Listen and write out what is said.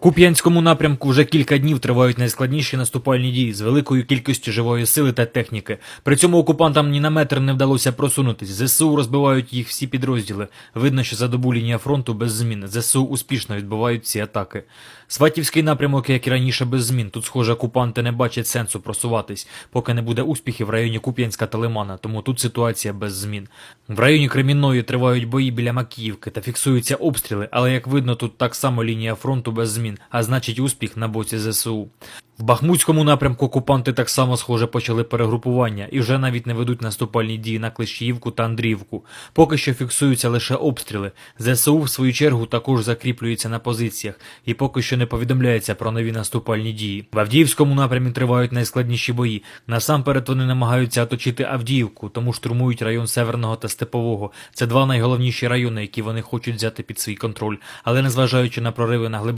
Куп'янському напрямку вже кілька днів тривають найскладніші наступальні дії з великою кількістю живої сили та техніки. При цьому окупантам ні на метр не вдалося просунутись. ЗСУ розбивають їх всі підрозділи. Видно, що за добу лінія фронту без змін. ЗСУ успішно відбивають ці атаки. Сватівський напрямок, як і раніше, без змін. Тут, схоже, окупанти не бачать сенсу просуватись, поки не буде успіхів в районі Куп'янська та Лимана, тому тут ситуація без змін. В районі Кремінної тривають бої біля Макіївки та фіксуються обстріли, але як видно, тут так само лінія фронту без змін, а значить успіх на боці ЗСУ. В Бахмутському напрямку окупанти так само, схоже, почали перегрупування і вже навіть не ведуть наступальні дії на Клещіївку та Андріївку. Поки що фіксуються лише обстріли. ЗСУ, в свою чергу, також закріплюється на позиціях і поки що не повідомляється про нові наступальні дії. В Авдіївському напрямі тривають найскладніші бої. Насамперед вони намагаються оточити Авдіївку, тому штурмують район Северного та Степового. Це два найголовніші райони, які вони хочуть взяти під свій контроль. Але незважаючи на прориви на глибину